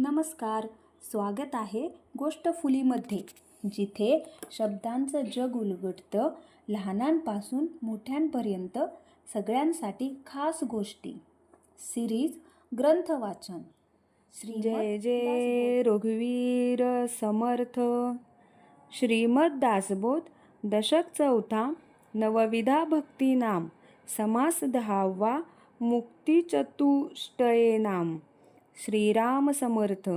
नमस्कार स्वागत आहे गोष्ट फुलीमध्ये जिथे शब्दांचं जग उलगडतं लहानांपासून मोठ्यांपर्यंत सगळ्यांसाठी खास गोष्टी. सिरीज ग्रंथ वाचन. श्री जय जय रघुवीर समर्थ. श्रीमद दासबोध दशक चौथा नवविधा भक्ती नाम समास दहावा मुक्ती चतुष्टये नाम. श्रीराम समर्थ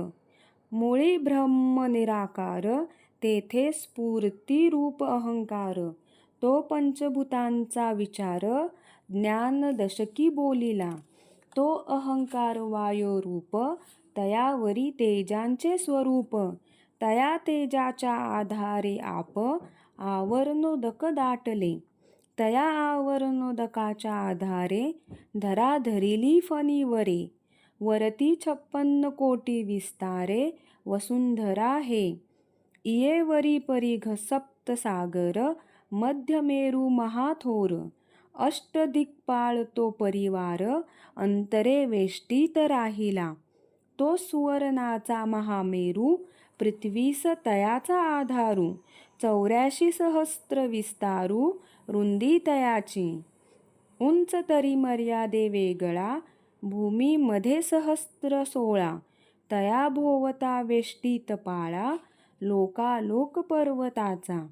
मुळी ब्रह्म निराकार तेथे स्फूर्ती रूप अहंकार. तो पंचभूतांचा विचार ज्ञान दशकी बोलिला. तो अहंकार वायो रूप तयावरी तेजांचे स्वरूप. तया तेजाच्या आधारे आप आवरणोदक दाटले. तया आवरणोदकाच्या आधारे धरा धरिली फणीवरे. वरती छप्पन्न कोटी विस्तारे वसुंधरा हे. इयेवरी परिघ सप्तसागर मध्यमेरू महाथोर. अष्टदिक्पाळ तो परिवार अंतरे वेष्टीत राहिला. तो सुवर्णाचा महामेरू पृथ्वीस तयाचा आधारू. चौऱ्याशी सहस्त्र विस्तारू रुंदी तयाची. उंच तरी मर्यादे वेगळा भूमीमध्ये सहस्त्र सोळा तया भोवता वेष्टीत पाळा लोकालोक पर्वताचा.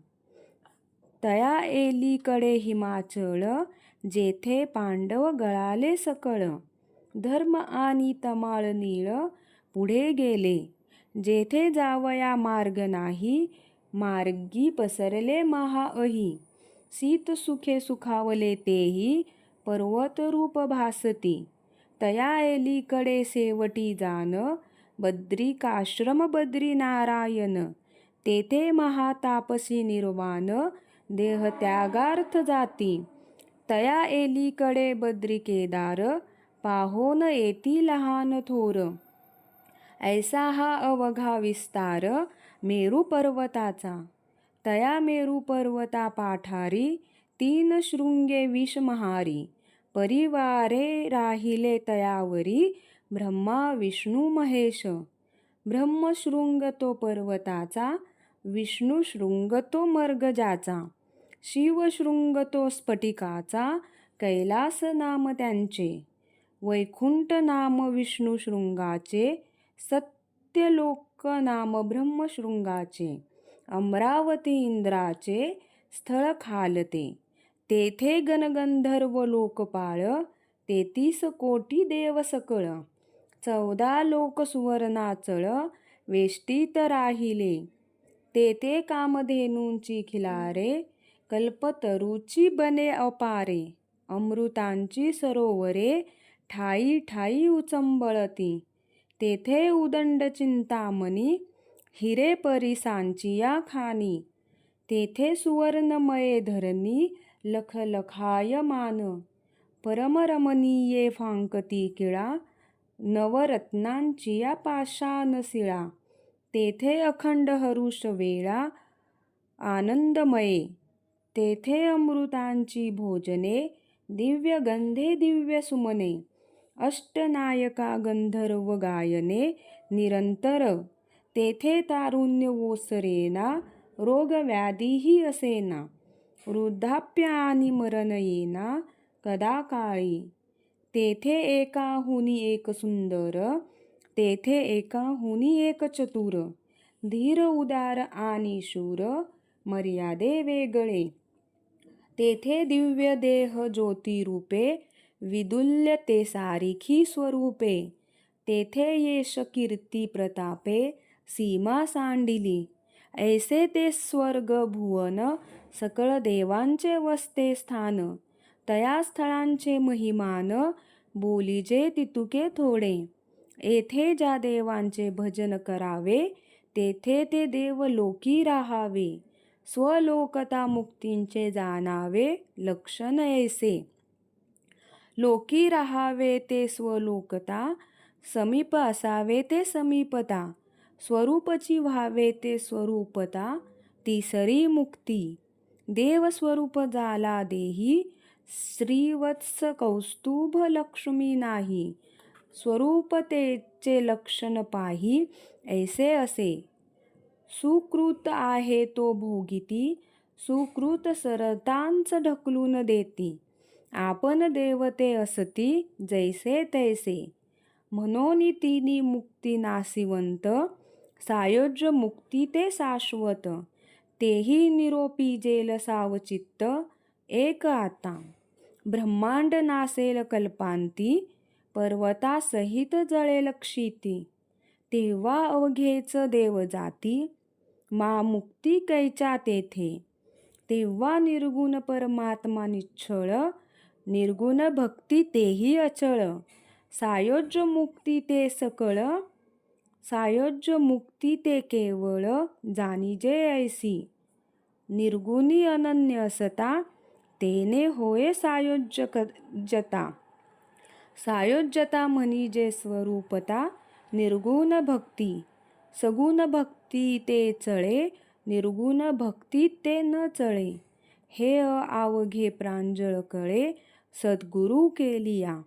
तया एलीकडे हिमाचळ जेथे पांडव गळाले सकळ. धर्म आणि तमाळ नीळ पुढे गेले जेथे जावया मार्ग नाही मार्गी पसरले महाअही सीत सुखे सुखावले तेही पर्वतरूप भासती. तया एलीकडे सेवटी जान बद्रिकाश्रम बद्री नारायण तेथे महातापसी निर्वाण देहत्यागार्थ जाती. तया एलीकडे बद्री केदार पाहोन येती लहान थोर. ऐसा हा अवघा विस्तार मेरू पर्वताचा. तया मेरू पर्वता पाठारी तीन शृंगे विषमहारी परिवारे राहिले तयावरी ब्रह्मा विष्णू महेश. ब्रह्मशृंग तो पर्वताचा विष्णुशृंग तो मर्गजाचा शिवशृंग तो स्फटिकाचा कैलास नाम त्यांचे वैकुंठ नाम विष्णुशृंगाचे सत्यलोक नाम ब्रह्मशृंगाचे अमरावती इंद्राचे स्थळ खालते. तेथे गणगंधर्व लोकपाळ तेतीस कोटी देव सकळ. चौदा लोक सुवर्णाचळ वेष्टीत राहिले. तेथे कामधेनूंची खिलारे कल्पतरूची बने अपारे. अमृतांची सरोवरे ठाई ठाई उचंबळती. तेथे उदंड चिंतामणी हिरे परिसांची या खानी तेथे सुवर्णमये धरणी लखलखाय मान परमरमणीये फांकती किळा नवरत्नांची या पाषाण शिळा तेथे अखंड हरुष वेळा आनंदमये. तेथे अमृतांची भोजने दिव्य गंधे दिव्य सुमने. अष्टनायका गंधर्व गायने निरंतर. तेथे तारुण्य ओसरेना रोगव्याधीही असेना. वृद्धाप्य आणि मरण येना कदा काळी तेथे एकाहुनी एक सुंदर तेथे एका हुनी एक चतुर. धीर उदार आणि शूर मर्यादे वेगळे. तेथे दिव्य देह ज्योतिरूपे विदुल्य ते सारिखी स्वरूपे. तेथे येश कीर्ती प्रतापे सीमा सांडिली. ऐसे ते स्वर्ग भुवन सकळ देवांचे वसते स्थान तया स्थळांचे महिमान बोलीजे तितुके थोडे. येथे ज्या देवांचे भजन करावे तेथे ते देव लोकी राहावे. स्वलोकता मुक्तींचे जाणावे लक्षण ऐसे. लोकी राहावे ते स्वलोकता समीप असावे ते समीपता. स्वरूपची व्हावे ते स्वरूपता तिसरी मुक्ती. देवस्वरूप जाला झाला देही श्रीवत्स कौस्तुभ लक्ष्मी नाही. स्वरूपतेचे लक्षण पाही ऐसे असे. सुकृत आहे तो भोगिती सुकृत सरतांच ढकलून देती. आपण देवते असती जैसे तैसे. म्हणून तिनी मुक्ती नासिवंत सायोज्य मुक्ती ते शाश्वत. तेही निरोपी जेल सावचित्त एक आता. ब्रह्मांड नासेल कल्पांती पर्वतासहित जळेल क्षिती. तेव्हा अवघेच देव जाती मा मुक्ती कैच्या तेथे. तेव्हा निर्गुण परमात्मा निच्छळ निर्गुण भक्ती तेही अचळ. सायोज्य मुक्ती ते सकळ सायोज्य मुक्ती ते केवळ जाणीजे ऐसी. निर्गुणी अनन्य असता तेने होय सायोज्य जता. सायोज्यता म्हणजे स्वरूपता निर्गुण भक्ती. सगुण भक्ती ते चळे निर्गुण भक्ती ते न चळे. हे आवघे प्रांजळ कळे सद्गुरु केलिया.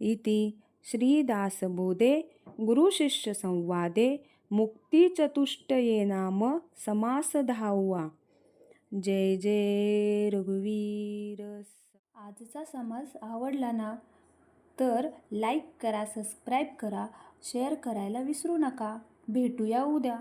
इति श्रीदासबोधे गुरुशिष्य संवादे मुक्तिचतुष्टये नाम समास धावा जय जय रघुवीर आजचा समास आवडला ना तर लाईक करा सबस्क्राईब करा शेअर करायला विसरू नका. भेटूया उद्या.